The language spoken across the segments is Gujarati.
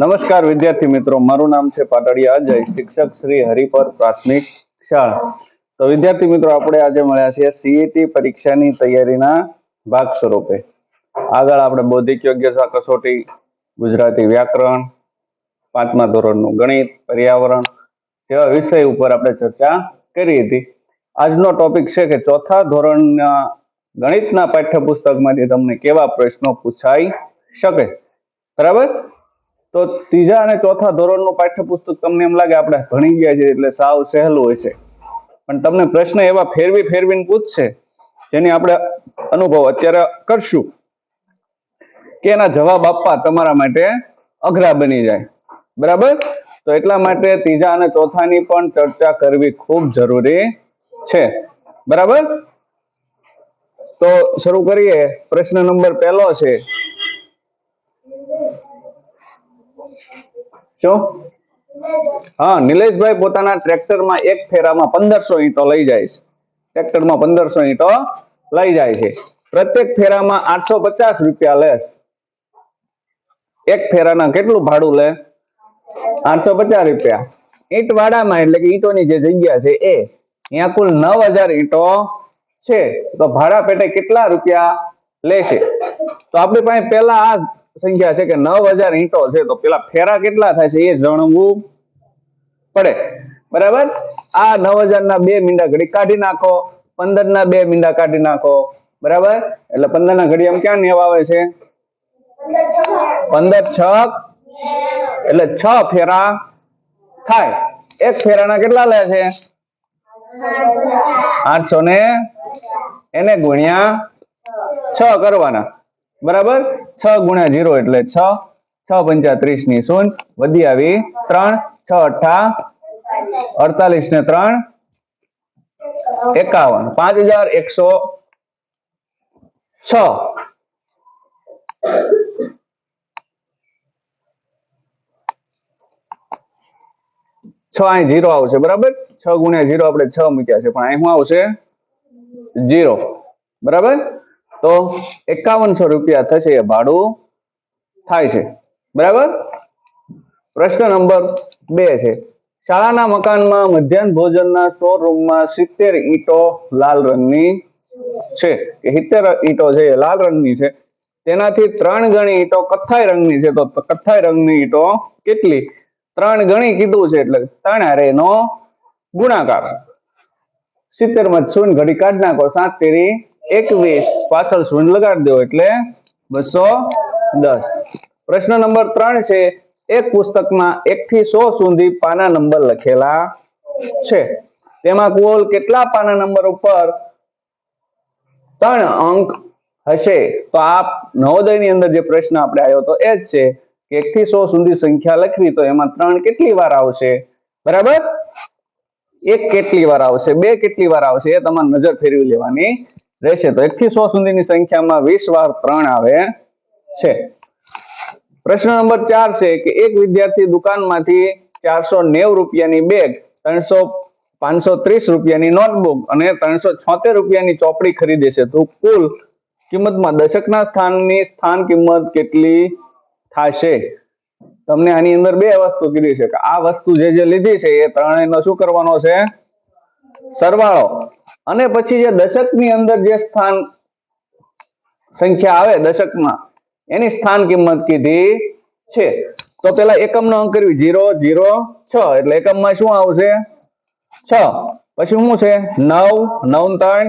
નમસ્કાર વિદ્યાર્થી મિત્રો, મારું નામ છે પાટડિયા અજય શિક્ષક શ્રી હરિપર પ્રાથમિક શાળા. તો વિદ્યાર્થી મિત્રો, આપણે આજે મળ્યા છીએ સીઈટી પરીક્ષાની તૈયારીના ભાગ સ્વરૂપે. આગળ આપણે બૌદ્ધિક યોગ્યતા કસોટી, ગુજરાતી વ્યાકરણ, પાંચમા ધોરણનું ગણિત, પર્યાવરણ જેવા વિષય ઉપર આપણે ચર્ચા કરી હતી. આજનો ટોપિક છે કે ચોથા ધોરણના ગણિતના પાઠ્યપુસ્તકમાંથી તમને કેવા પ્રશ્નો પૂછાઈ શકે? બરાબર? તો ત્રીજા અને ચોથા ધોરણનું પાઠ્યપુસ્તક તમને એમ લાગે આપણે ભણી ગયા છે એટલે સાવ સહેલું હોય છે. પણ તમને પ્રશ્ન એવા ફેરવી ફેરવીને પૂછશે, જેની આપણે અનુભવ અત્યારે કરશું, કે એના જવાબ આપવા તમારા માટે અઘરા બની જાય. બરાબર? તો એટલા માટે ત્રીજા અને ચોથાની પણ ચર્ચા કરવી ખૂબ જરૂરી છે. બરાબર? તો શરૂ કરીએ. પ્રશ્ન નંબર પહેલો છે શું? હા, નિલેશભાઈ પોતાના ટ્રેક્ટરમાં એક ફેરામાં પંદરસો ઈંટો લઈ જાય છે. ટ્રેક્ટરમાં પંદરસો ઈંટો લઈ જાય છે. પ્રત્યેક ફેરામાં આઠસો પચાસ રૂપિયા લે એક ફેરાના કેટલું ભાડું લે? આઠસો પચાસ રૂપિયા. ઈંટ વાડામાં એટલે કે ઈંટોની જે જગ્યા છે એ અહીંયા કુલ નવ હજાર ઈંટો છે. તો ભાડા પેટે કેટલા રૂપિયા લેશે તો આપણી પાસે પહેલા આ સંખ્યા છે કે નવ હજાર ઈંટો છે, તો પેલા ફેરા કેટલા થાય છે એ જણવું પડે. બરાબર? આ નવ હજાર ના બે મીંડા ઘડી કાઢી નાખો પંદર ના બે મીંડા કાઢી નાખો. બરાબર? એટલે પંદર ના ઘડી આમ ક્યાં નેવ આવે છે? પંદર છ એટલે છ ફેરા થાય. એક ફેરાના કેટલા લે છે? આઠસો ને. એને ગુણ્યા છ કરવાના. બરાબર? છ ગુણ્યા જીરો એટલે છ છ પંચા ત્રીસની શૂન્ય, વધી આવી ત્રણ, છ અઠા અડતાલીસ ને ત્રણ, એકાવન. પાંચ હજાર એકસો છ. છ અહીં જીરો આવશે, બરાબર? છ ગુણ્યા જીરો આપણે છ મૂક્યા છે, પણ અહીં શું આવશે? જીરો બરાબર? તો એકાવનસો રૂપિયા થશે એ ભાડું થાય છે. બરાબર? પ્રશ્ન નંબર બે છે. શાળાના મકાનમાં મધ્યાહન ભોજનના સ્ટોર રૂમમાં સિત્તેર ઈંટો લાલ રંગની છે. સિત્તેર ઈંટો છે, એ લાલ રંગની છે. તેનાથી ત્રણ ગણી ઈંટો કથ્થાઈ રંગની છે. તો કથ્થાઈ રંગની ઈંટો કેટલી? ત્રણ ગણી કીધું છે એટલે ત્રણ હારે નો ગુણાકાર. સિત્તેરમાં શૂન્ય ઘડી કાઢ નાખો, સાત તેરી એકવીસ. પાછળ શૂન્ય લગાડી દો એટલે બસો દસ. પ્રશ્ન નંબર ત્રણ છે, એક પુસ્તકમાં એક થી સો સુધી પાના નંબર લખેલા છે. તેમાં કુલ કેટલા પાના નંબર ઉપર ત્રણ અંક હશે? તો આ નવોદયની અંદર જે પ્રશ્ન આપણે આવ્યો તો એ જ છે કે એક થી સો સુધી સંખ્યા લખવી તો એમાં ત્રણ કેટલી વાર આવશે? બરાબર? એક કેટલી વાર આવશે? બે કેટલી વાર આવશે એ તમારે નજર ફેરવી લેવાની રહેશે તો એક થી સો સુધીની સંખ્યામાં વીસ વાર ત્રણ આવે છે. પ્રશ્ન નંબર ચાર છે કે એક વિદ્યાર્થી દુકાનમાંથી ચારસો નેવ રૂપિયાની બેગ, ત્રણસો પાંચસો ત્રીસ રૂપિયાની નોટબુક અને ત્રણસો છોતેર રૂપિયાની ચોપડી ખરીદે છે. તો કુલ કિંમતમાં દશકના સ્થાનની સ્થાન કિંમત કેટલી થશે? તમને આની અંદર બે વસ્તુ કીધી છે કે આ વસ્તુ જે જે લીધી છે એ ત્રણેયનો શું કરવાનો છે? સરવાળો. અને પછી જે દશકની અંદર જે સ્થાન સંખ્યા આવે દશકમાં, એની સ્થાન કિંમત કીધી છે. તો પેલા એકમનો અંક કરવી જીરો જીરો છ. એટલે એકમમાં શું આવશે? છ. પછી શું છે? નવ નવ ત્રણ,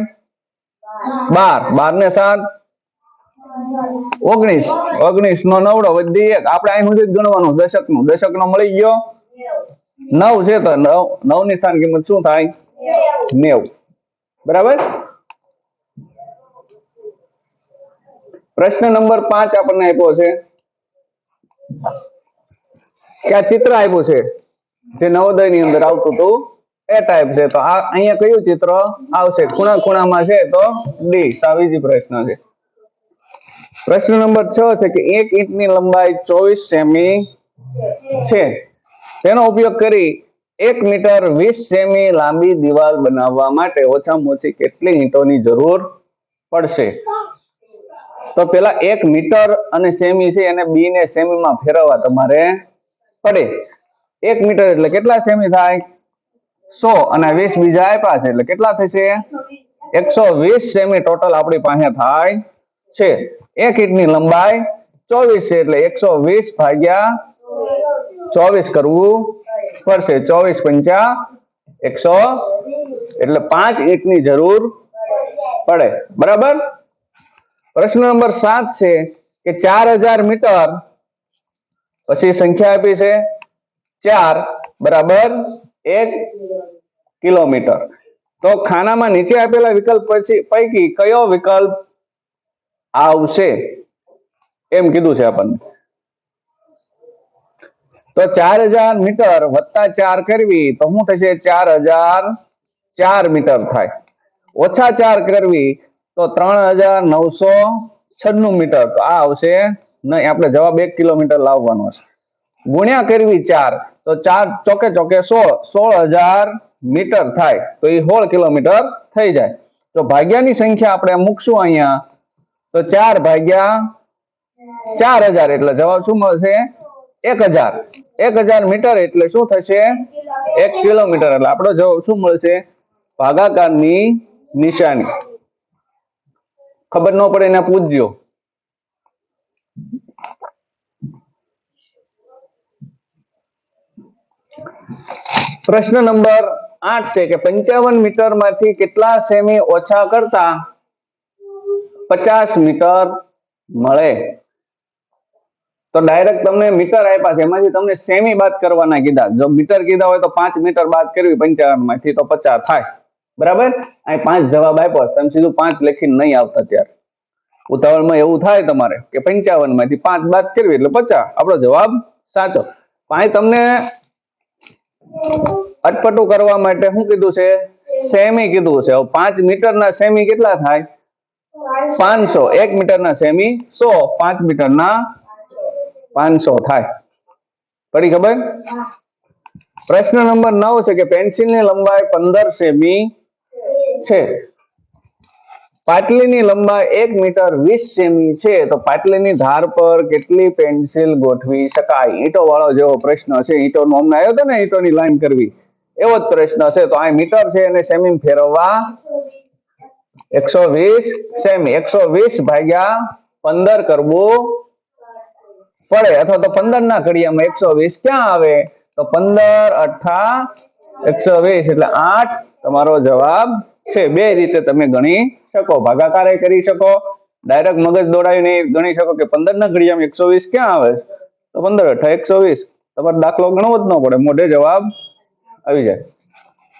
બાર. બાર ને સાત. ઓગણીસ. ઓગણીસ નો નવડો વધી એક. આપણે અહીં સુધી ગણવાનું દશકનું દશક નો મળી ગયો. નવ છે તો નવ. નવની સ્થાન કિંમત શું થાય? નેવ. બરાબર? પ્રશ્ન નંબર પાંચ આપણને આપ્યો છે. આ ચિત્ર આપ્યું છે, જે નવોદયની અંદર આવતું હતું, એ ટાઈપ છે. તો આ અહીંયા કયું ચિત્ર આવશે? ખૂણા ખૂણામાં છે તો ડી સાવીજી પ્રશ્ન છે. પ્રશ્ન નંબર છ છે કે એક ઈંટની લંબાઈ ચોવીસ સેમી છે. તેનો ઉપયોગ કરી એક મીટર વીસ સેમી લાંબી દિવાલ બનાવવા માટે ઓછામાં ઓછી કેટલી ઈંટોની જરૂર પડશે? તો પેલા એક મીટર અને સેમી છે, એને બી ને સેમી માં ફેરવવા તમારે પડે. એક મીટર એટલે કેટલા સેમી થાય? સો અને વીસ બીજા આપ્યા છે, એટલે કેટલા થશે? એકસો વીસ સેમી ટોટલ આપણી પાસે થાય છે. એક ઇંચની લંબાઈ ચોવીસ છે, એટલે એકસો વીસ ભાગ્યા ચોવીસ કરવું પડશે. ચોવીસ પંચા એકસો, એટલે પાંચ એકની જરૂર પડે. બરાબર? પ્રશ્ન નંબર સાત છે કે ચાર હજાર મીટર પછી સંખ્યા આપી છે ચાર, બરાબર? એક કિલોમીટર. તો ખાનામાં નીચે આપેલા વિકલ્પ પછી પૈકી કયો વિકલ્પ આવશે? એમ કીધું છે આપણને. તો ચાર હજાર મીટર વત્તા ચાર કરવી, તો શું થશે? ચાર હજાર ચાર મીટર થાય. ઓછા ચાર કરવી, તો ત્રણ હજાર નવસો છન્નું મીટર. તો આ આવશે, નહીં, આપણે જવાબ એક કિલોમીટર લાવવાનો છે. ગુણ્યા કરવી ચાર, તો ચાર ચોકે ચોકે સો, સોળ હજાર મીટર થાય. તો એ સોળ કિલોમીટર થઈ જાય. તો ભાગ્યાની સંખ્યા આપણે મૂકશું અહીંયા. તો ચાર ભાગ્યા ચાર હજાર, એટલે જવાબ શું મળશે? એક હજાર. એક હજાર મીટર એટલે શું થશે? એક કિલોમીટર. એટલે આપણો જવાબ શું મળશે? ભાગાકારની નિશાની. ખબર ન પડે એને પૂછજો. પ્રશ્ન નંબર આઠ છે કે પંચાવન મીટરમાંથી કેટલા સેમી ઓછા કરતા પચાસ મીટર મળે? તો ડાયરેક્ટ તમને મીટર આપ્યા છે. એમાંથી તમને સેમી બાદ કરવાના કીધા. જો મીટર કીધા હોય તો પાંચ મીટર બાદ કરવી પંચાવનમાંથી તો પચાસ થાય. બરાબર? અહીં પાંચ જવાબ આપ્યો. તમે સીધું પાંચ લખીને નહીં આવતા ત્યારે. ઉતાવળમાં એવું થાય તમારે કે પંચાવનમાંથી પાંચ બાદ કરવી એટલે પચાસ. આપણો જવાબ સાચો. અહીં તમને અટપટું કરવા માટે શું કીધું છે? સેમી કીધું છે. પાંચ મીટરના સેમી કેટલા થાય? પાંચસો. એક મીટરના સેમી સો. પાંચ મીટરના પાંચસો થાય. પડી ખબર? પ્રશ્ન નંબર નવ છે કે પેન્સિલની લંબાઈ પંદર સેમી છે. પાટલીની લંબાઈ એક મીટર વીસ સેમી છે. તો પાટલીની ધાર પર કેટલી પેન્સિલ ગોઠવી શકાય? ઈંટો વાળો જેવો પ્રશ્ન છે. ઈંટો નો અમને આવ્યો હતો ને ઈટોની લાઈન કરવી. એવો જ પ્રશ્ન છે. તો આ મીટર છે એને સેમી ફેરવવા એકસો વીસ સેમી. એકસો વીસ ભાગ્યા પંદર કરવું પડે અથવા તો પંદર ના ઘડિયામાં એકસો વીસ ક્યાં આવે? તો પંદર અઠા એકસો વીસ એટલે આઠ તમારો જવાબ છે. બે રીતે તમે ગણી શકો. ભાગાકાર કરી શકો. ડાયરેક્ટ મગજ દોડાવીને ગણી શકો કે પંદર ના ઘડિયામાં એકસો વીસ ક્યાં આવે તો પંદર અઠા એકસો વીસ. તમારો દાખલો ગણવો જ ન પડે. મોઢે જવાબ આવી જાય.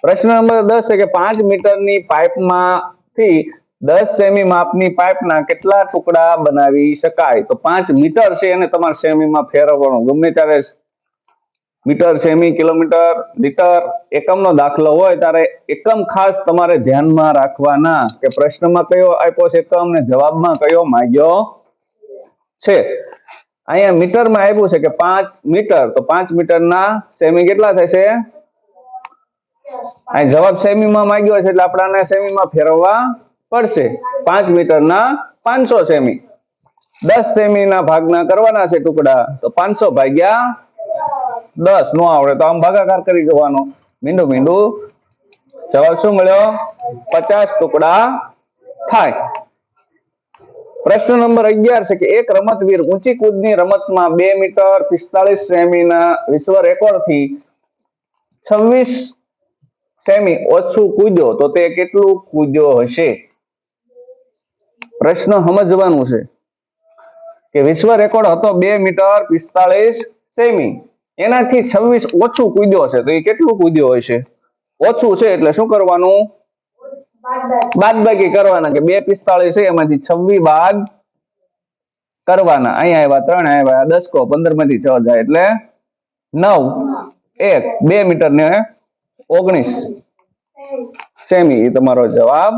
પ્રશ્ન નંબર દસ છે કે પાંચ મીટરની પાઇપમાંથી દસ સેમી માપની પાઇપના કેટલા ટુકડા બનાવી શકાય? તો પાંચ મીટર છે એને તમારે સેમીમાં ફેરવવાનું. ગમે ત્યારે મીટર, સેમી, કિલોમીટર, લીટર એકમનો દાખલો હોય ત્યારે એકમ ખાસ તમારે ધ્યાનમાં રાખવાના કે પ્રશ્નમાં કયો આપ્યો છે એકમ ને જવાબમાં કયો માંગ્યો છે? અહીંયા મીટરમાં આપ્યું છે કે પાંચ મીટર. તો પાંચ મીટરના સેમી કેટલા થશે? અહીં જવાબ સેમીમાં માંગ્યો છે એટલે આપણાને સેમીમાં ફેરવવા પડશે. પાંચ મીટરના પાંચસો સેમી. દસ સેમીના ભાગના કરવાના છે ટુકડા. તો પાંચસો ભાગ્યા દસ. નો આવડે તો આમ ભાગાકાર કરી જવાનો. મીંડું મીંડું. જવાબ શું મળ્યો? પચાસ ટુકડા થાય. પ્રશ્ન નંબર અગિયાર છે કે એક રમતવીર ઊંચી કૂદની રમતમાં બે મીટર પિસ્તાળીસ સેમીના વિશ્વ રેકોર્ડથી છવ્વીસ સેમી ઓછું કૂદ્યો. તો તે કેટલું કૂદ્યો હશે? પ્રશ્ન સમજવાનું છે કે વિશ્વ રેકોર્ડ હતો બે મીટર પિસ્તાળીસ સેમી. એનાથી છવ્વીસ ઓછું કૂદ્યો છે. તો એ કેટલું કૂદ્યો હોય છે? ઓછું છે એટલે શું કરવાનું? બાદબાકી કરવાના કે બે પિસ્તાળીસ છે, એમાંથી છવ્વીસ બાદ કરવાના. અહીંયા આવ્યા ત્રણ આવ્યા દસકો પંદરમાંથી છ જાય એટલે નવ. એક, બે મીટર ને ઓગણીસ સેમી. એ તમારો જવાબ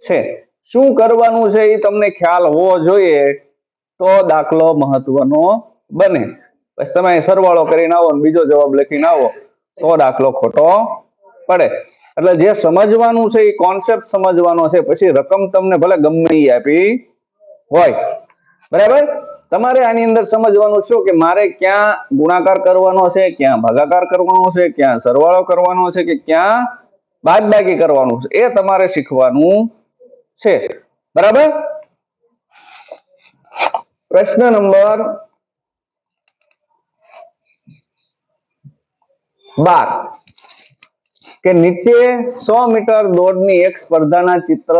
છે. શું કરવાનું છે એ તમને ખ્યાલ હોવો જોઈએ તો દાખલો મહત્વનો બને. પછી તમે સરવાળો કરીને આવો બીજો જવાબ લખીને આવો તો દાખલો ખોટો પડે. એટલે જે સમજવાનું છે એ કોન્સેપ્ટ સમજવાનો છે. પછી રકમ તમને ભલે ગમે એ આપી હોય. બરાબર? તમારે આની અંદર સમજવાનું શું કે મારે ક્યાં ગુણાકાર કરવાનો છે, ક્યાં ભાગાકાર કરવાનો છે, ક્યાં સરવાળો કરવાનો છે કે ક્યાં બાદબાકી કરવાનું છે. એ તમારે શીખવાનું છે. બરાબર? પ્રશ્ન નંબર બાર. કે નીચે સો મીટર દોડની એક સ્પર્ધાના ચિત્ર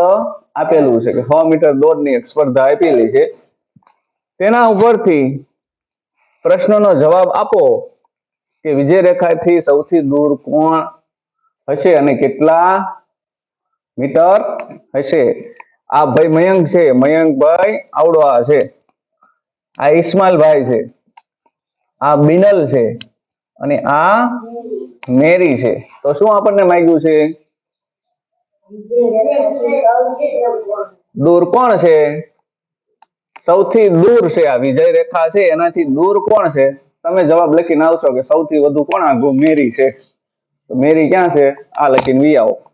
આપેલું છે કે સો મીટર દોડની એક સ્પર્ધા આપેલી છે. તેના ઉપરથી પ્રશ્નનો જવાબ આપો કે વિજય રેખાથી સૌથી દૂર કોણ હશે અને કેટલા મીટર હશે? આ ભાઈ મયંક છે. મયંકભાઈ આવડવા છે. આ ઇસ્માલભાઈ છે. આ બિનલ છે. અને આ મેરી છે. તો શું આપણને માંગ્યું છે? દૂર કોણ છે? સૌથી દૂર છે આ વિજય રેખા છે. એનાથી દૂર કોણ છે? તમે જવાબ લખીને આવશો કે સૌથી વધુ કોણ આ મેરી છે? તો મેરી ક્યાં છે? આ લખીને વી આવો.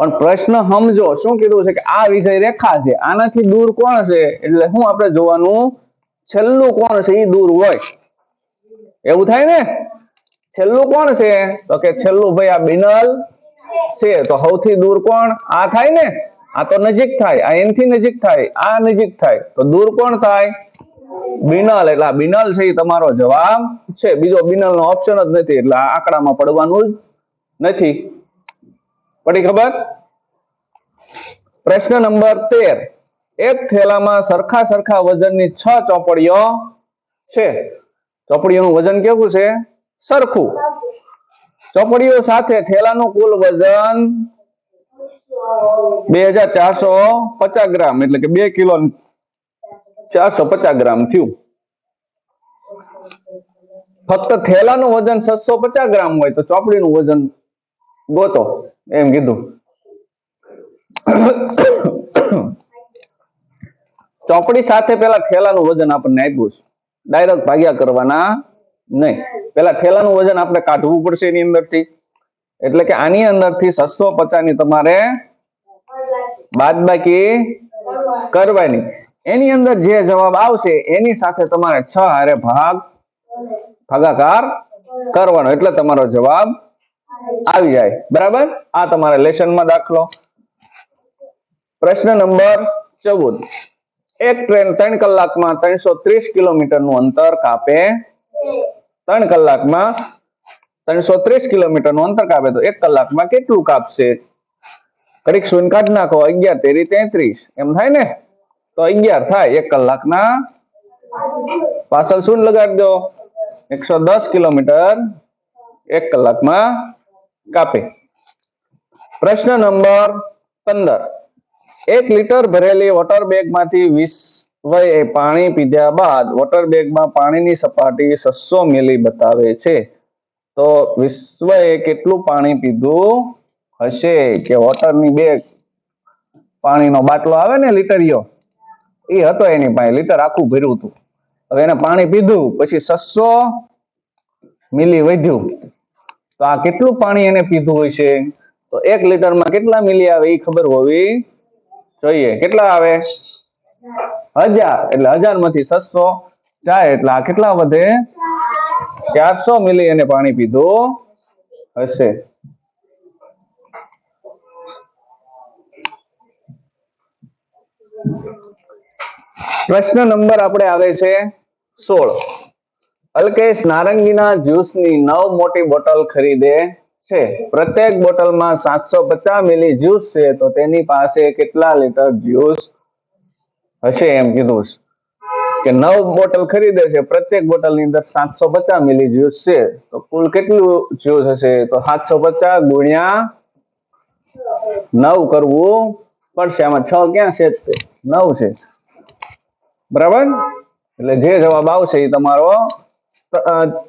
પણ પ્રશ્ન સમજો, શું કીધું છે કે આ વિષય રેખા છે? આનાથી દૂર કોણ છે એટલે શું આપણે જોવાનું? છેલ્લું કોણ છે એ દૂર હોય. એવું થાય ને? છેલ્લું કોણ છે? તો કે છેલ્લું ભાઈ આ બિનલ છે. તો સૌથી દૂર કોણ? આ થાય ને? આ તો નજીક થાય. આ એનથી નજીક થાય. આ નજીક થાય. તો દૂર કોણ થાય? બિનલ. એટલે આ બિનલ છે એ તમારો જવાબ છે. બીજો બિનલ નો ઓપ્શન જ નથી. એટલે આ આંકડામાં પડવાનું જ નથી. પડી ખબર? પ્રશ્ન નંબર તેર. એક થેલામાં સરખા સરખા વજનની છ ચોપડીઓ છે. ચોપડીઓનું વજન કેવું છે? સરખું. ચોપડીઓ સાથે થેલાનું કુલ વજન બે હજાર ચારસો પચાસ ગ્રામ, એટલે કે બે કિલો ચારસો પચાસ ગ્રામ થયું. ફક્ત થેલાનું વજન છસો પચાસ ગ્રામ હોય તો ચોપડીનું વજન ગોતો. એમ કીધું. ચોપડી સાથે પેલા ઠેલાનું વજન આપણને આપ્યું છે. ડાયરેક્ટ ભાગ્યા કરવાના નહીં. પેલા ઠેલાનું વજન આપણે કાઢવું પડશે એની અંદરથી. એટલે કે આની અંદરથી છસો પચાસની તમારે બાદબાકી કરવાની. એની અંદર જે જવાબ આવશે, એની સાથે તમારે છ હારે ભાગ, ભાગાકાર કરવાનો. એટલે તમારો જવાબ આવી જાય. બરાબર? આ તમારા લેસનમાં દાખલો. પ્રશ્ન નંબર ચૌદ. એક ટ્રેન ત્રણ કલાકમાં ત્રણસો ત્રીસ કિલોમીટરનું અંતર કાપે. ત્રણ કલાકમાં ત્રણસો ત્રીસ કિલોમીટરનું અંતર કાપે તો એક કલાકમાં કેટલું કાપશે? કડીક શૂન્ય કાઢ નાખો. અગિયાર, તેરી, તેત્રીસ. એમ થાય ને? તો અગિયાર થાય. એક કલાકના પાછળ શૂન્ય લગાડી દો? એકસો દસ કિલોમીટર એક કલાકમાં કાપે. પ્રશ્ન નંબર પંદર. એક લીટર ભરેલી વોટર બેગમાંથી વયે પાણી પીધા બાદ વોટર બેગમાં પાણીની સપાટી છસો મિલી બતાવે છે. તો વિશ્વએ કેટલું પાણી પીધું હશે કે વોટરની બેગ પાણીનો બાટલો આવે ને લીટરિયો એ હતો એની પાસે, લીટર આખું ભર્યું હતું. હવે એને પાણી પીધું, પછી છસો મિલી વધ્યું. તો આ કેટલું પાણી એને પીધું હોય છે? તો એક લીટરમાં કેટલા મિલી આવે એ ખબર હોવી જોઈએ. કેટલા આવે? હજાર. એટલે હજારમાંથી છસો. જાય એટલે આ કેટલા વધે? ચારસો મિલી એને પાણી પીધું હશે. પ્રશ્ન નંબર આપણે આવે છે સોળ. અલ્કેશ નારંગીના જ્યુસની નવ મોટી બોટલ ખરીદે છે. પ્રત્યેક બોટલમાં સાતસો પચાસ મિલી જ્યુસ છે, તો તેની પાસે કેટલા લીટર જ્યુસ હશે એમ કીધું કે નવ બોટલ ખરીદે છે, પ્રત્યેક બોટલની અંદર સાતસો પચાસ મિલી જ્યુસ છે. તો કુલ કેટલું જ્યુસ હશે? તો સાતસો પચાસ ગુણ્યા નવ કરવું પડશે. આમાં છ ક્યાં છે? નવ છે. બરાબર? એટલે જે જવાબ આવશે એ તમારો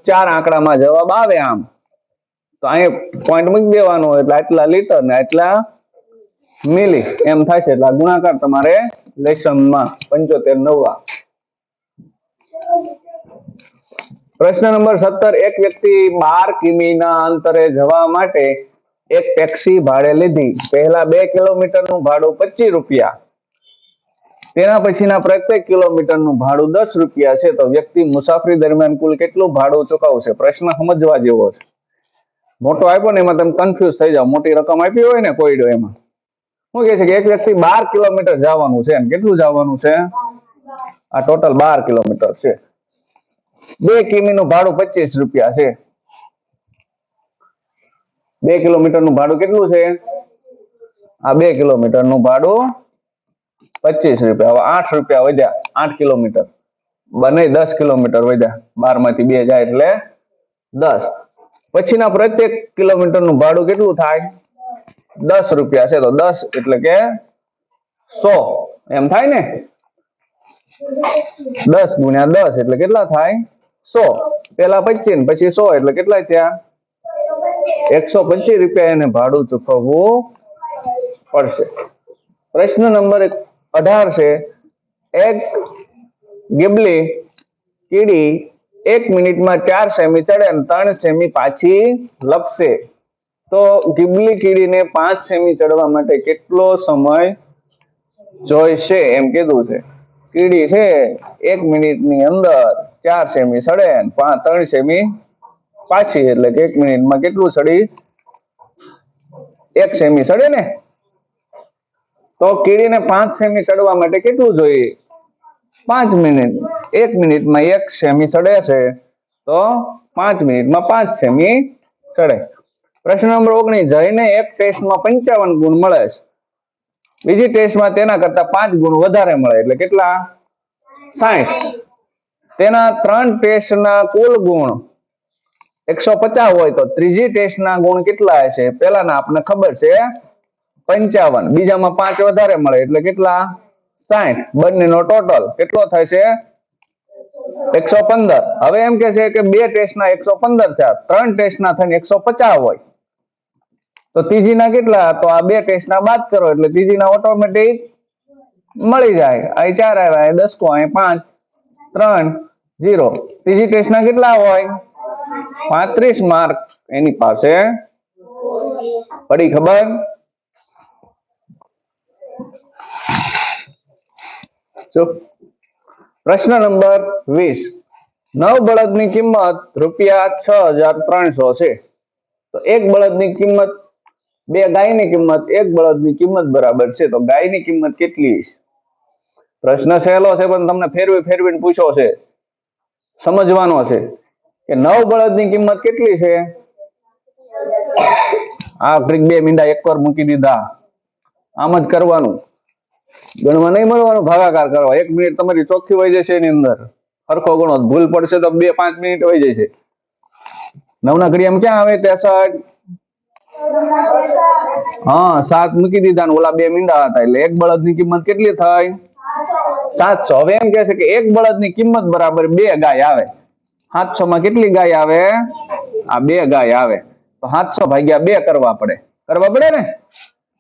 ચાર આંકડામાં જવાબ આવે આમ. તો અહીંયા પોઈન્ટ મૂકી દેવાનો એટલે આટલા લીટર ને આટલા મિલી એમ છે એટલે ગુણાકાર તમારે લેશનમાં પંચોતેર નવા. પ્રશ્ન નંબર સત્તર, એક વ્યક્તિ બાર કિમીના અંતરે જવા માટે એક ટેક્સી ભાડે લીધી. પહેલા બે કિલોમીટરનું ભાડું પચીસ રૂપિયા. તેના પછીના પ્રત્યેક કિલોમીટરનું ભાડું દસ રૂપિયા છે. તો વ્યક્તિ મુસાફરી દરમિયાન કુલ કેટલું ભાડું ચૂકવશે? પ્રશ્ન સમજવા જેવો છે. મોટો આપ્યો ને એમાં તમે કન્ફ્યુઝ થઈ જાવ મોટી રકમ આપી હોય ને કોઈડો એમાં. શું કે છે કે એક વ્યક્તિ બાર કિલોમીટર જવાનું છે? કેટલું જવાનું છે? આ ટોટલ બાર કિલોમીટર છે. બે કિમી નું ભાડું પચીસ રૂપિયા છે. બે કિલોમીટરનું ભાડું કેટલું છે? આ બે કિલોમીટરનું ભાડું પચીસ રૂપિયા. હવે આઠ રૂપિયા વધ્યા. આઠ કિલોમીટર. બને દસ કિલોમીટર વધ્યા. બારમાંથી બે જાય એટલે દસ. પછીના પ્રત્યેક કિલોમીટરનું ભાડું કેટલું થાય? દસ રૂપિયા છે તો દસ એટલે કે સો. એમ થાય ને? દસ ગુણ્યા દસ એટલે કેટલા થાય? સો. પેલા પચીસ ને પછી સો એટલે કેટલા થયા? એકસો પચીસ રૂપિયા એને ભાડું ચૂકવવું પડશે. પ્રશ્ન નંબર અઢાર છે. એક ગીબલી કીડી એક મિનિટમાં ચાર સેમી ચડે અને ત્રણ સેમી પાછી લપસે. તો ગીબલી કીડીને પાંચ સેમી ચડવા માટે કેટલો સમય જોઈશે એમ કીધું છે. કીડી છે એક મિનિટની અંદર ચાર સેમી ચડે અને ત્રણ સેમી પાછી, એટલે કે એક મિનિટમાં કેટલું ચડી? એક સેમી ચડે ને? તો કીડીને પાંચ સેમી ચડવા માટે કેટલું જોઈએ. પાંચ મિનિટ, એક મિનિટમાં એક સેમી ચડે છે, તો પાંચ મિનિટમાં પાંચ સેમી ચડે. પ્રશ્ન નંબર ઓગણીસ, જઈને એક ટેસ્ટમાં પંચાવન ગુણ મળે છે. બીજી ટેસ્ટમાં તેના કરતા પાંચ ગુણ વધારે મળે, એટલે કેટલા? સાઠ. તેના ત્રણ ટેસ્ટના કુલ ગુણ એકસો પચાસ હોય તો ત્રીજી ટેસ્ટના ગુણ કેટલા હશે? પેલાના આપણને ખબર છે પંચાવન. બીજામાં પાંચ વધારે મળે, એટલે કેટલા? સાઠ. બંનેનો ટોટલ કેટલો થશે? એકસો પંદર. હવે એમ કે છે કે બે ટેસ્ટના એકસો પંદર થયા. ત્રણ ટેસ્ટના થઈને એકસો પચાસ હોય. તો ત્રીજીના કેટલા? તો આ બે ટેસ્ટના બાદ કરો, એટલે ત્રીજીના ઓટોમેટિક મળી જાય. અહીં ચાર આવ્યા, અહીં દસ અહીં પાંચ, ત્રણ જીરો ત્રીજી ટેસ્ટના કેટલા હોય? પાંત્રીસ માર્ક. એની પાસે પડી ખબર? જો પ્રશ્ન નંબર વીસ. નવ બળદની કિંમત રૂપિયા છ હજાર ત્રણસો છે. તો એક બળદની કિંમત, બે ગાયની કિંમત, એક બળદની કિંમત બરાબર છે. તો ગાયની કિંમત કેટલી છે? પ્રશ્ન સહેલો છે, પણ તમને ફેરવી ફેરવીને પૂછો છે. સમજવાનો છે કે નવ બળદની કિંમત કેટલી છે? આ બે મીંડા એકવાર મૂકી દીધા. આમ જ કરવાનું. ગણવા નહીં મળવાનું, ભાગાકાર કરવા. એક મિનિટ તમારી ચોખ્ખી વહી જશે એની અંદર. સરખો ગણો. ભૂલ પડશે તો બે પાંચ મિનિટ વહી જશે. નવના ઘડિયામાં ક્યાં આવે? ત્રેસઠ. હા, સાત મૂકી દીધા ને ઓલા બે મીંડા હતા. એટલે એક બળદની કિંમત કેટલી થઈ સાતસો. હવે એમ કે છે કે એક બળદની કિંમત બરાબર બે ગાય આવે. સાતસો માં કેટલી ગાય આવે? આ બે ગાય આવે. તો સાતસો ભાગ્યા બે કરવા પડે. કરવા પડે ને?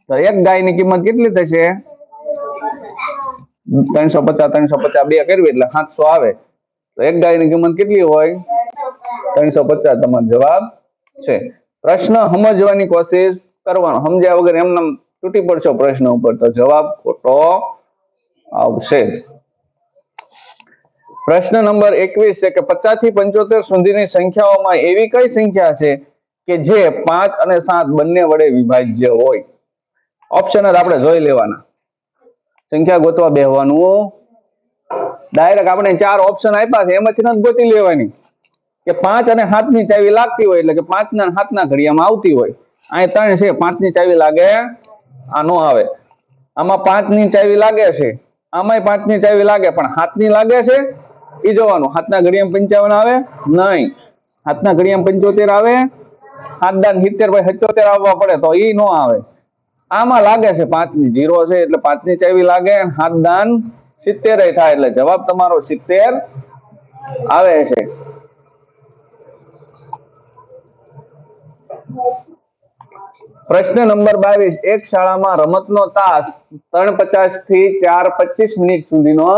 તો એક ગાયની કિંમત કેટલી થશે? ત્રણસો પચાસ ત્રણસો પચાસ, બે કરવી એટલે સાતસો આવે. તો એક ગાયની કિંમત કેટલી હોય? ત્રણસો પચાસ તમારો જવાબ છે. પ્રશ્ન સમજવાની કોશિશ કરવાનો. સમજ્યા વગર એમને તૂટી પડશો પ્રશ્ન ઉપર. તો જવાબ ખોટો આવશે. પ્રશ્ન નંબર એકવીસ છે કે પચાસથી પંચોતેર સુધીની સંખ્યાઓમાં એવી કઈ સંખ્યા છે કે જે પાંચ અને સાત બંને વડે વિભાજ્ય હોય? ઓપ્શન જ આપણે જોઈ લેવાના. સંખ્યા ગોતવા બેહવાનું ડાયરેક્ટ આપણે ચાર ઓપ્શન આપ્યા છે, એમાંથી નથી ગોતી લેવાની. કે પાંચ અને સાતની ચાવી લાગતી હોય, એટલે કે પાંચ ના સાત ના ઘડિયામાં આવતી હોય. અહીં ત્રણ છે પાંચની ચાવી લાગે, આ નો આવે. આમાં પાંચની ચાવી લાગે છે, આમાંય પાંચની ચાવી લાગે, પણ હાથની લાગે છે એ જોવાનું. હાથના ઘડિયામાં પંચાવન આવે? નહીં. હાથના ઘડિયામાં પંચોતેર આવે? હાથ દાન સિત્તેર ભાઈ સત્યોતેર આવવા પડે, તો એ નો આવે. આમાં લાગે છે પાંચની જીરો છે એટલે પાંચની ચાવી લાગે હાથ દાન સિત્તેર થાય એટલે જવાબ તમારો સિત્તેર આવે છે. પ્રશ્ન નંબર બાવીસ, એક શાળામાં રમતનો તાસ ત્રણ પચાસથી ચાર પચીસ મિનિટ સુધીનો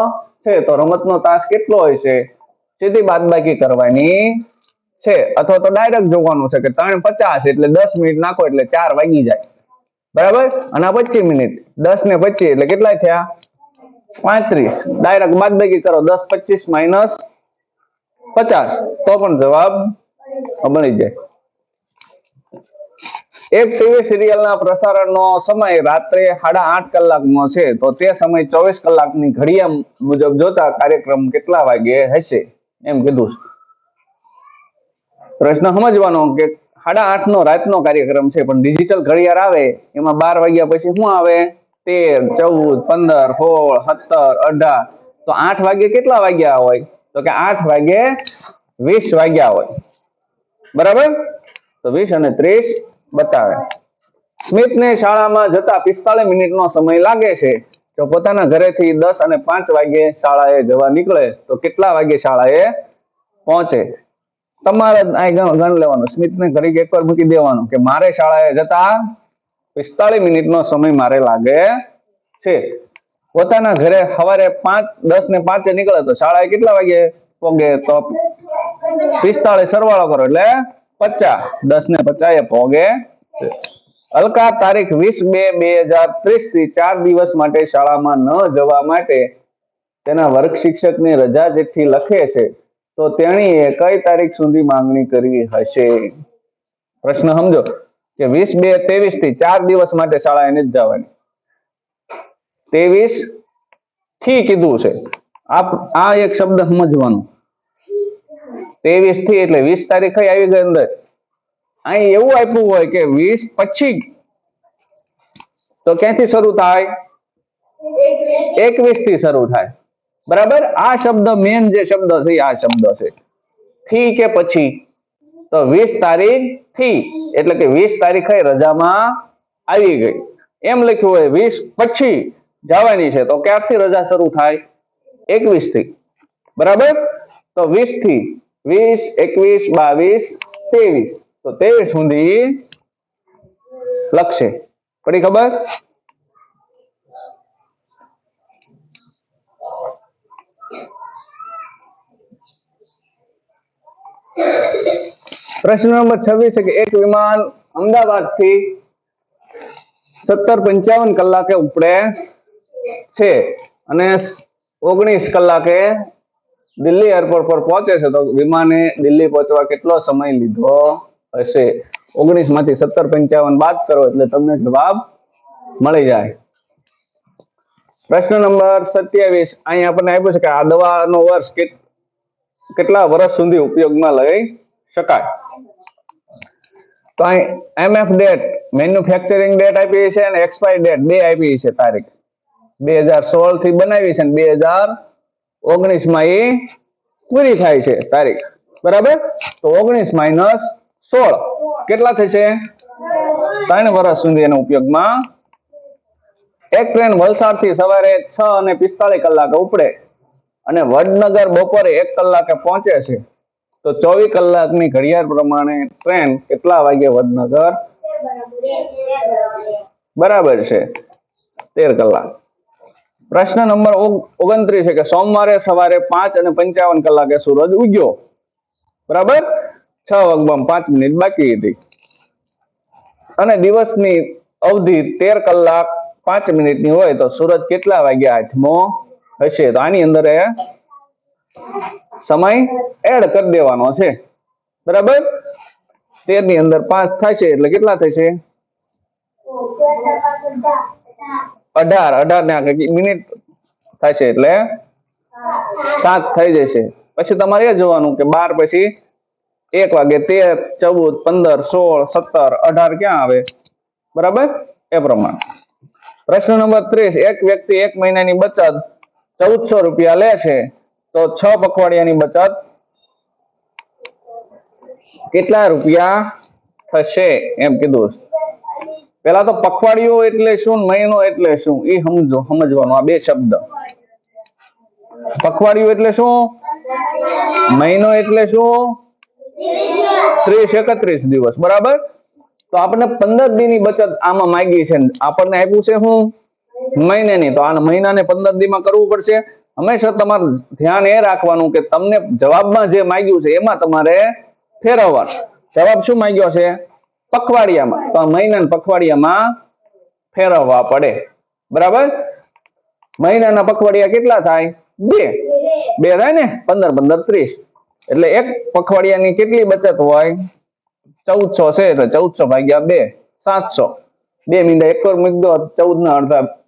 છે. તો રમતનો તાસ કેટલો હોય છે? સીધી બાદબાકી કરવાની છે. અથવા તો ડાયરેક્ટ જોવાનું છે કે ત્રણ પચાસ એટલે દસ મિનિટ નાખો એટલે ચાર વાગી જાય. બરાબર? અને આ પચીસ મિનિટ. દસ ને પચીસ, એટલે કેટલા થયા? પાંત્રીસ. ડાયરેક્ટ બાદબાકી કરો. દસ પચીસ માઇનસ પચાસ. તો પણ જવાબ મળી જાય. એક ટીવી સિરિયલના પ્રસારણનો સમય રાત્રે સાડા આઠ કલાકનો છે. તો તે સમય ચોવીસ કલાકની ઘડિયા મુજબ જોતા કાર્યક્રમ કેટલા વાગે હશે? એમ કીધું પ્રશ્ન સમજવાનો કે સાડા આઠ નો રાતનો કાર્યક્રમ છે, પણ ડિજિટલ ઘડિયાળ આવે, એમાં બાર વાગ્યા પછી શું આવે? તેર, ચૌદ, પંદર, સોળ, સત્તર, અઢાર. તો આઠ વાગે કેટલા વાગ્યા હોય? તો કે આઠ વાગે વીસ વાગ્યા હોય. બરાબર? તો વીસ અને ત્રીસ બતાવે. સ્મિથને શાળામાં જતા પિસ્તાલીસ મિનિટનો સમય લાગે છે. તો પોતાના ઘરેથી દસ અને પાંચ વાગે શાળાએ જવા નીકળે, તો કેટલા વાગે શાળાએ પહોંચે? તમારે અહીં ગણ લેવાનું. સ્મિથને ઘડીક એકવાર મૂકી દેવાનું કે મારે શાળાએ જતા પિસ્તાલીસ મિનિટનો સમય મારે લાગે છે. પોતાના ઘરે સવારે પાંચ, દસ ને પાંચે નીકળે તો શાળાએ કેટલા વાગે પોગે? તો પિસ્તાળીસ સરવાળો કરો એટલે પચાસ, દસ ને પચાસ એ પોગે છે. અલકા તારીખ વીસ બે બે હજાર ત્રીસથી ચાર દિવસ માટે શાળામાં ન જવા માટે તેના વર્ગ શિક્ષકની રજા જેથી લખે છે. તો તેણીએ કઈ તારીખ સુધી માંગણી કરી હશે? પ્રશ્ન સમજો કે વીસ બે ત્રેવીસથી ચાર દિવસ માટે શાળા એને જ જવાની. ત્રેવીસથી કીધું છે. આ એક શબ્દ સમજવાનો. ત્રેવીસથી એટલે વીસ તારીખ આવી ગઈ અંદર. અહીં એવું આપ્યું હોય કે વીસ પછી તો ક્યાંથી શરૂ થાય? એકવીસથી શરૂ થાય. બરાબર? આ શબ્દ મેન જે શબ્દ છે, આ શબ્દ છે. થી કે પછી? તો વીસ તારીખથી, એટલે કે વીસ તારીખે રજામાં આવી ગઈ. એમ લખ્યું હોય, વીસ પછી જવાની છે. તો ક્યારથી રજા શરૂ થાય? એકવીસથી. બરાબર? તો વીસથી, વીસ, એકવીસ, બાવીસ, ત્રેવીસ. તો ત્રેવીસ સુધી લખશે. પડી ખબર? પ્રશ્ન નંબર છવ્વીસ કે એક વિમાન અમદાવાદથી સત્તર પંચાવન કલાકે ઉપડે છે અને ઓગણીસ કલાકે દિલ્હી એરપોર્ટ પર પહોંચે છે. તો વિમાને દિલ્હી પહોંચવા કેટલો સમય લીધો હશે? ઓગણીસમાંથી સત્તર પંચાવન બાદ કરો એટલે તમને જવાબ મળી જાય. પ્રશ્ન નંબર સત્યાવીસ. અહીં આપણને આપ્યું છે કે આ દવાનો વર્ષ કેટલા વર્ષ સુધી ઉપયોગમાં લઈ શકાય? તો અહીં એમએફ ડેટ મેન્યુફેક્ચરિંગ ડેટ આપી છે અને એક્સપાયર ડેટ બે આપી છે તારીખ. બે હજાર સોળથી બનાવી છે અને બે હજાર ઓગણીસમાં એ પૂરી થાય છે તારીખ. બરાબર? તો ઓગણીસ માઇનસ સોળ. કેટલા થશે? ત્રણ વર્ષ સુધી એનો ઉપયોગમાં. એક ટ્રેન વલસાડથી સવારે છ અને પિસ્તાળીસ કલાકે ઉપડે. અને વડનગર બપોરે એક કલાકે પહોંચે છે. તો ચોવીસ કલાકની ઘડિયાળ પ્રમાણે ટ્રેન કેટલા વાગે વડનગર? બરાબર છે. તેર કલાક. પ્રશ્ન નંબર ઓગણત્રીસ છે કે સોમવારે સવારે પાંચ અને પંચાવન કલાકે સૂરજ ઉગ્યો. બરાબર? છ વાગવામાં પાંચ મિનિટ બાકી હતી. અને દિવસની અવધિ તેર કલાક પાંચ મિનિટની હોય તો સૂરજ કેટલા વાગ્યા હાથમો હશે તો આની અંદર સમય એડ કરી દેવાનો છે. બરાબર? તેરની અંદર પાંચ થશે એટલે કેટલા થશે? અઢાર. અઢાર ને મિનિટ થશે એટલે સાત થઈ જશે. પછી તમારે એ જોવાનું કે બાર પછી એક વાગે તેર, ચૌદ, પંદર, સોળ, સત્તર, અઢાર ક્યાં આવે? બરાબર? એ પ્રમાણે. પ્રશ્ન નંબર ત્રીસ. એક વ્યક્તિ એક મહિનાની બચત ચૌદસો રૂપિયા લે છે. તો છ પખવાડિયાની બચત કેટલા રૂપિયા થશે એમ કીધું. પેલા તો પખવાડિયું એટલે શું, મહિનો એટલે શું, એ સમજો, સમજવાનું, આ બે શબ્દ. પખવાડિયું એટલે શું? મહિનો એટલે શું? ત્રીસ, એકત્રીસ દિવસ, બરાબર? તો આપણને પંદર દિનની બચત આમાં માંગી છે. આપણને આપ્યું છે શું મહિનાની. તો આ મહિનાને પંદર દીમાં કરવું પડશે. હંમેશા તમારે ધ્યાન એ રાખવાનું કે તમને જવાબમાં જે માંગ્યું છે એમાં તમારે ફેરવવાનું. જવાબ શું માંગ્યો છે? પખવાડિયામાં. તો આ મહિના ને પખવાડિયામાં ફેરવવા પડે. બરાબર? મહિનાના પખવાડિયા કેટલા થાય? બે. બે થાય ને? પંદર પંદર, ત્રીસ. એટલે એક પખવાડિયાની કેટલી બચત હોય? ચૌદસો છે, એટલે ચૌદસો ભાગ્યા બે, સાતસો. બે મીંડા એક મૂકી દો ચૌદ ના અડધા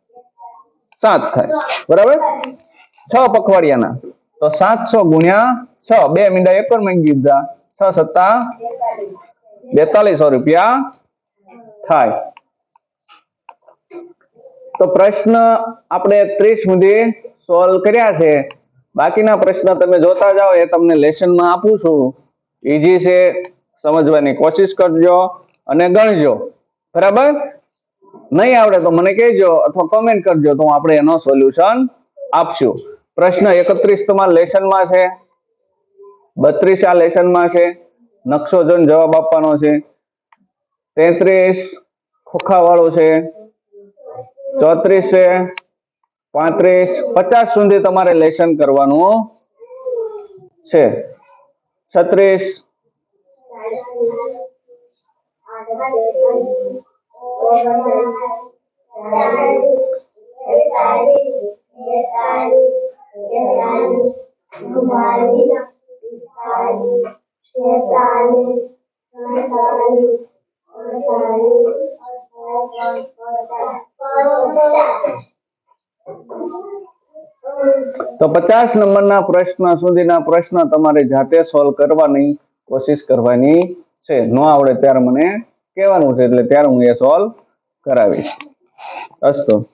સાત થાય. બરાબર? છ પખવાડિયાના. તો સાતસો ગુણ્યા છ. બે મીંડા એક વાર દીધા. છ સત્તા બેતાલીસો રૂપિયા થાય. તો પ્રશ્ન આપણે ત્રીસ સુધી સોલ્વ કર્યા છે. બાકીના પ્રશ્ન તમે જોતા જાઓ, એ તમને લેસનમાં આપું છું. ઈઝી છે. સમજવાની કોશિશ કરજો અને ગણજો. બરાબર? નહીં આવડે તો મને કહેજો અથવા કોમેન્ટ કરજો તો આપણે એનો સોલ્યુશન આપશું. પ્રશ્ન એકત્રીસ તમારા લેસનમાં છે. બત્રીસ આ લેસનમાં છે. નકશો જોઈને જવાબ આપવાનો છે. તેત્રીસ ખોખા વાળો છે. ચોત્રીસ છે. પાંત્રીસ. પચાસ સુધી તમારે લેસન કરવાનું છે. છત્રીસ તો પચાસ નંબરના પ્રશ્ન સુધીના પ્રશ્ન તમારે જાતે સોલ્વ કરવાની કોશિશ કરવાની છે. ન આવડે ત્યારે મને કહેવાનું છે, એટલે ત્યારે હું એ સોલ્વ Garavit. That's cool.